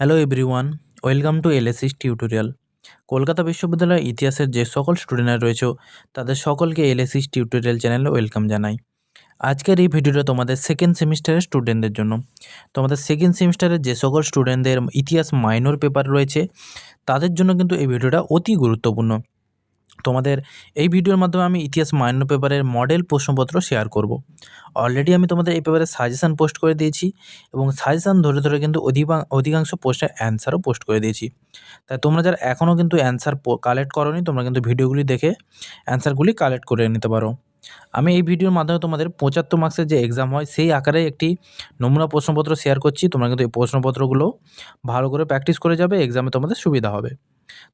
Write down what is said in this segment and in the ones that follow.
Hello everyone welcome to এলএসিস tutorial Kolkata বিশ্ববিদ্যালয়ের ইতিহাসের যে সকল স্টুডেন্টরা রয়েছে, তাদের সকলকে এলএসিস টিউটোরিয়াল চ্যানেলে ওয়েলকাম জানাই। আজকের এই ভিডিওটা তোমাদের সেকেন্ড সেমিস্টারের স্টুডেন্টদের জন্য। তোমাদের সেকেন্ড সেমিস্টারের যে সকল স্টুডেন্টদের ইতিহাস মাইনর পেপার রয়েছে, তাদের জন্য কিন্তু এই ভিডিওটা অতি গুরুত্বপূর্ণ। তোমাদের এই ভিডিওর মাধ্যমে আমি ইতিহাস মান্য পেপারের মডেল প্রশ্নপত্র শেয়ার করব। অলরেডি আমি তোমাদের এই পেপারে সাজেশান পোস্ট করে দিয়েছি এবং সাজেশান ধরে ধরে কিন্তু অধিকাংশ পোস্টের অ্যান্সারও পোস্ট করে দিয়েছি। তাই তোমরা যারা এখনও কিন্তু অ্যান্সার কালেক্ট করোনি, তোমরা কিন্তু ভিডিওগুলি দেখে অ্যান্সারগুলি কালেক্ট করে নিতে পারো। আমি এই ভিডিওর মাধ্যমে তোমাদের পঁচাত্তর মার্কসের যে এক্সাম হয়, সেই আকারে একটি নমুনা প্রশ্নপত্র শেয়ার করছি। তোমরা কিন্তু এই প্রশ্নপত্রগুলো ভালো করে প্র্যাকটিস করে যাবে এক্সামে তোমাদের সুবিধা হবে।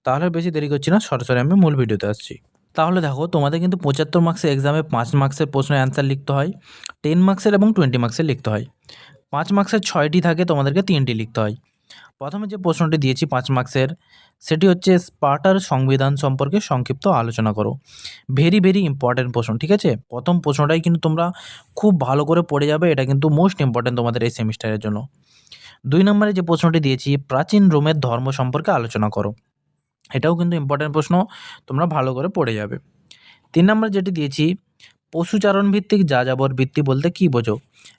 তাহলে বেশি দেরি করছি না, সরাসরি আমি মূল ভিডিওতে আসছি। তাহলে দেখো, তোমাদের কিন্তু পঁচাত্তর মার্কসের এক্সামে পাঁচ মার্কসের প্রশ্নের অ্যান্সার লিখতে হয় টেন মার্কসের এবং টোয়েন্টি মার্কসের লিখতে হয়। পাঁচ মার্কসের ছয়টি থাকে, তোমাদেরকে তিনটি লিখতে হয়। প্রথমে যে প্রশ্নটি দিয়েছি পাঁচ মার্কসের সেটি হচ্ছে স্পার্টার সংবিধান সম্পর্কে সংক্ষিপ্ত আলোচনা করো। ভেরি ভেরি ইম্পর্ট্যান্ট প্রশ্ন, ঠিক আছে? প্রথম প্রশ্নটাই কিন্তু তোমরা খুব ভালো করে পড়ে যাবে, এটা কিন্তু মোস্ট ইম্পর্ট্যান্ট তোমাদের এই সেমিস্টারের জন্য। দুই নম্বরে যে প্রশ্নটি দিয়েছি, প্রাচীন রোমের ধর্ম সম্পর্কে আলোচনা করো। এটাও কিন্তু ইম্পর্ট্যান্ট প্রশ্ন, তোমরা ভালো করে পড়ে যাবে। তিন নম্বর যেটি দিয়েছি পশুচারণ ভিত্তিক যাযাবর বৃত্তি বলতে কী বোঝো?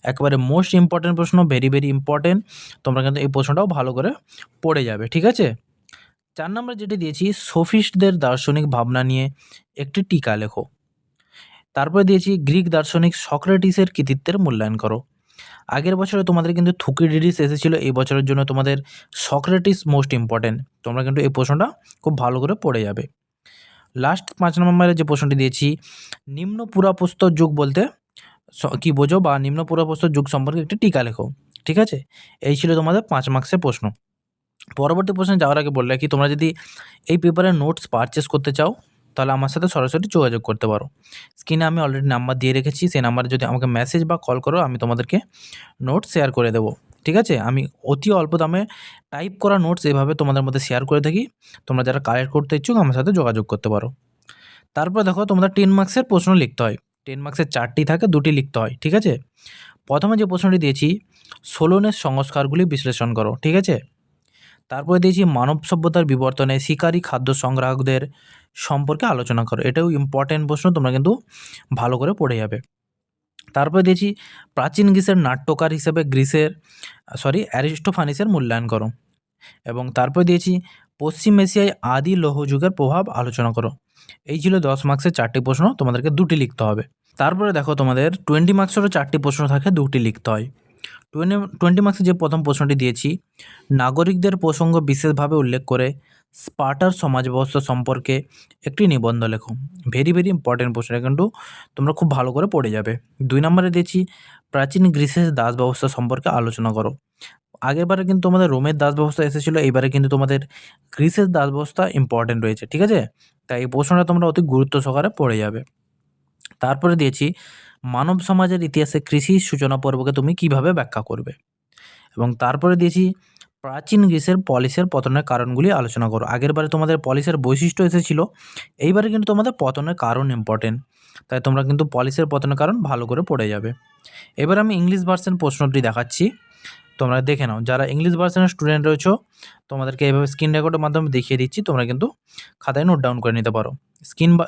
একেবারে মোস্ট ইম্পর্ট্যান্ট প্রশ্ন ভেরি ভেরি ইম্পর্ট্যান্ট তোমরা কিন্তু এই প্রশ্নটাও ভালো করে পড়ে যাবে, ঠিক আছে? চার নম্বর যেটি দিয়েছি, সোফিস্টদের দার্শনিক ভাবনা নিয়ে একটি টিকা লেখো। তারপরে দিয়েছি, গ্রিক দার্শনিক সক্রেটিসের কৃতিত্বের মূল্যায়ন করো। আগের বছরে তোমাদের কিন্তু থুকিডিডিস এসেছিল, এই বছরের জন্য তোমাদের সক্রেটিস মোস্ট ইম্পর্ট্যান্ট তোমরা কিন্তু এই প্রশ্নটা খুব ভালো করে পড়ে যাবে। লাস্ট পাঁচ নম্বরে যে প্রশ্নটি দিয়েছি, নিম্ন পুরাপ্রস্তর যুগ বলতে কি বোঝো বা নিম্ন পুরাপ্রস্তর যুগ সম্পর্কে একটি টিকা লেখো, ঠিক আছে? এই ছিল তোমাদের পাঁচ মার্ক্সের প্রশ্ন। পরবর্তী প্রশ্নে যাওয়ার আগে বললে কি তোমরা যদি এই পেপারের নোটস পারচেস করতে চাও তাহলে আমার সাথে সরাসরি যোগাযোগ করতে পারো। স্ক্রিনে আমি অলরেডি নাম্বার দিয়ে রেখেছি, সেই নাম্বারে যদি আমাকে মেসেজ বা কল করো, আমি তোমাদেরকে নোটস শেয়ার করে দেবো। ঠিক আছে? আমি অতি অল্প দামে টাইপ করা নোটস এভাবে তোমাদের মধ্যে শেয়ার করে থাকি। তোমরা যারা কালেক্ট করতে ইচ্ছুক, আমার সাথে যোগাযোগ করতে পারো। তারপর দেখো, তোমাদের টেন মার্কসের প্রশ্ন লিখতে হয়। টেন মার্কসের চারটি থাকে, দুটি লিখতে হয়। ঠিক আছে? প্রথমে যে প্রশ্নটি দিয়েছি সোলনের সংস্কারগুলি বিশ্লেষণ করো। ঠিক আছে? তারপরে দিয়েছি মানব সভ্যতার বিবর্তনে শিকারী খাদ্য সংগ্রাহকদের সম্পর্কে আলোচনা করো। এটাও ইম্পর্টেন্ট প্রশ্ন, তোমরা কিন্তু ভালো করে পড়ে যাবে। তারপরে দিয়েছি প্রাচীন গ্রিসের নাট্যকার হিসেবে গ্রিসের সরি অ্যারিস্টোফানিসের মূল্যায়ন করো। এবং তারপরে দিয়েছি পশ্চিম এশিয়ায় আদি লৌহ যুগের প্রভাব আলোচনা করো। এই ছিল দশ মার্ক্সের চারটি প্রশ্ন, তোমাদেরকে দুটি লিখতে হবে। তারপরে দেখো তোমাদের টোয়েন্টি মার্ক্সেরও চারটি প্রশ্ন থাকে, দুটি লিখতে হয়। টোয়েন্টি টোয়েন্টি মার্ক্সে যে প্রথম প্রশ্নটি দিয়েছি, নাগরিকদের প্রসঙ্গ বিশেষভাবে উল্লেখ করে স্পার্টার সমাজ ব্যবস্থা সম্পর্কে একটি নিবন্ধ লেখো। ভেরি ভেরি ইম্পর্টেন্ট প্রশ্ন কিন্তু তোমরা খুব ভালো করে পড়ে যাবে। দুই নম্বরে দিয়েছি, প্রাচীন গ্রিসের দাস ব্যবস্থা সম্পর্কে আলোচনা করো। আগেরবারে কিন্তু তোমাদের রোমের দাস ব্যবস্থা এসেছিল এইবারে কিন্তু তোমাদের গ্রিসের দাস ব্যবস্থা ইম্পর্টেন্ট রয়েছে, ঠিক আছে? তাই এই প্রশ্নটা তোমরা অতি গুরুত্ব সহকারে পড়ে যাবে। তারপরে দিয়েছি, মানব সমাজের ইতিহাসে কৃষি সূচনা পর্বকে তুমি কীভাবে ব্যাখ্যা করবে? এবং তারপরে দিয়েছি, প্রাচীন গ্রিসের পলিসের পতনের কারণগুলি আলোচনা করো। আগেরবারে তোমাদের পলিসের বৈশিষ্ট্য এসেছিল, এইবারে কিন্তু তোমাদের পতনের কারণ ইম্পর্টেন্ট তাই তোমরা কিন্তু পলিসের পতনের কারণ ভালো করে পড়ে যাবে। এবার আমি ইংলিশ ভার্সন প্রশ্নটি দেখাচ্ছি। তোমরা দেখে নাও। যারা ইংলিশ ভার্সনের স্টুডেন্ট রয়েছো, তোমাদেরকে এইভাবে স্ক্রিন রেকর্ডের মাধ্যমে দেখিয়ে দিচ্ছি, তোমরা কিন্তু খাতায় নোট ডাউন করে নিতে পারো। স্ক্রিন বা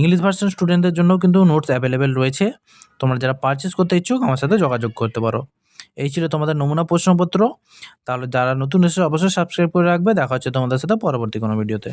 ইংলিশ ভার্সন স্টুডেন্টদের জন্য কিন্তু নোটস অ্যাভেলেবেল রয়েছে। তোমরা যারা পারচেস করতে ইচ্ছুক, আমার সাথে যোগাযোগ করতে পারো। এই ছিল তোমাদের নমুনা প্রশ্নপত্র। তাহলে যারা নতুন এসে অবশ্যই সাবস্ক্রাইব করে রাখবে। দেখা হচ্ছে তোমাদের সাথে পরবর্তী কোনো ভিডিওতে